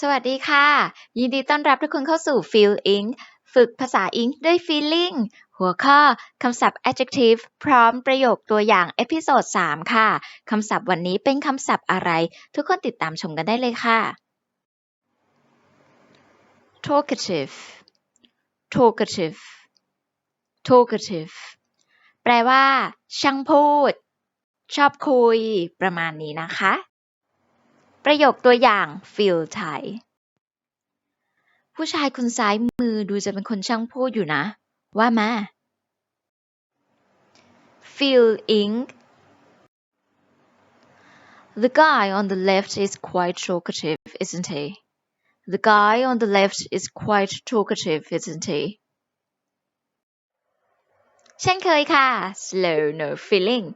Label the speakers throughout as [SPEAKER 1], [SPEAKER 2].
[SPEAKER 1] สวัสดีค่ะ ยินดีต้อนรับทุกคนเข้าสู่ Feel Ink ฝึกภาษาอิงด้วย Feeling หัวข้อคำศัพท์ adjective พร้อมประโยคตัวอย่างเอพิโซด3ค่ะ คำศัพท์วันนี้เป็นคำศัพท์อะไร ทุกคนติดตามชมกันได้เลยค่ะ talkative talkative talkative แปลว่า ช่างพูด ชอบคุย ประมาณนี้นะคะ ประโยคตัวอย่าง feel ไทยผู้ชายคนซ้ายมือดูจะเป็นคนช่างพูดอยู่นะ ว่ามา feel ink The guy on the left is quite talkative, isn't he? The guy on the left is quite talkative, isn't he? เช่นเคยค่ะ slow no feeling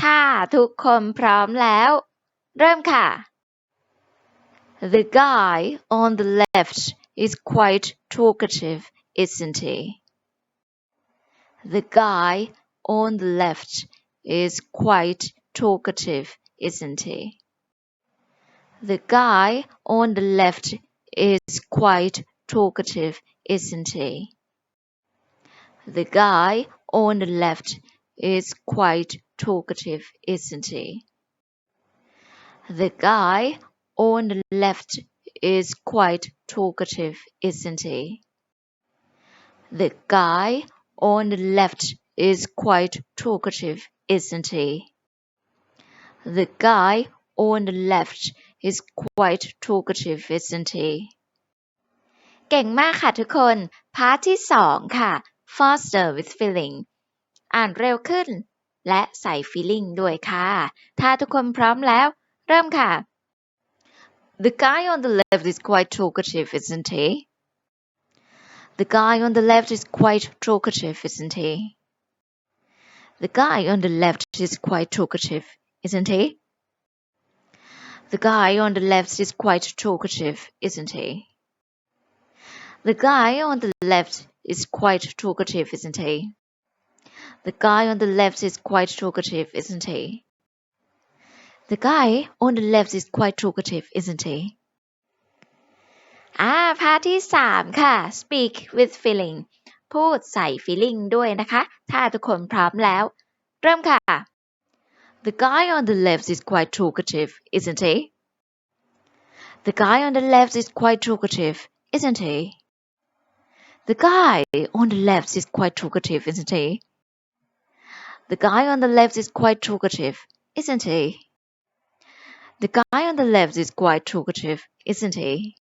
[SPEAKER 1] ถ้าทุกคนพร้อมแล้ว เริ่มค่ะ The guy on the left is quite talkative, isn't he? The guy on the left is quite talkative, isn't he? The guy on the left is quite talkative, isn't he? The guy on the left is quite talkative, isn't he? The guy on the left is quite talkative, isn't he? The guy on the left is quite talkative, isn't he? The guy on the left is quite talkative, isn't he? เก่งมากค่ะทุกคน พาร์ทที่สองค่ะ faster with feeling อ่านเร็วขึ้น และใส่ feeling ด้วยค่ะ ถ้าทุกคนพร้อมแล้ว เริ่มค่ะ The guy on the left is quite talkative, isn't he? The guy on the left is quite talkative, isn't he? The guy on the left is quite talkative, isn't he? The guy on the left is quite talkative, isn't he? The guy on the left is quite talkative, isn't he? The guy on the left is quite talkative, isn't he? The guy on the left is quite talkative, isn't he? อ่าพาร์ทที่สามค่ะ speak with feeling พูดใส่ feeling ด้วยนะคะ ถ้าทุกคนพร้อมแล้ว เริ่มค่ะ The guy on the left is quite talkative, isn't he? The guy on the left is quite talkative, isn't he? The guy on the left is quite talkative, isn't he? The guy on the left is quite talkative, isn't he? The guy on the left is quite talkative, isn't he?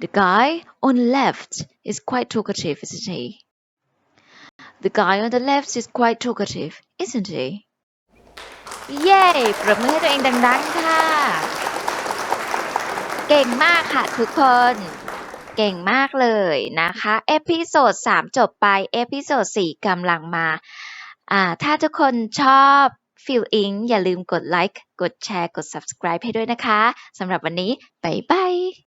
[SPEAKER 1] The guy on the left is quite talkative, isn't he? The guy on the left is quite talkative, isn't he? เย้ปรบมือให้ตัวเองดังๆค่ะ เก่งมากค่ะทุกคน เก่งมากเลยนะคะ เอพิโซด3 จบไป เอพิโซด4กำลังมา อ่า ถ้าทุกคนชอบ Feel Ink อย่าลืมกดไลค์ กดแชร์ กด subscribe ให้ด้วยนะคะ สำหรับวันนี้ บ๊ายบาย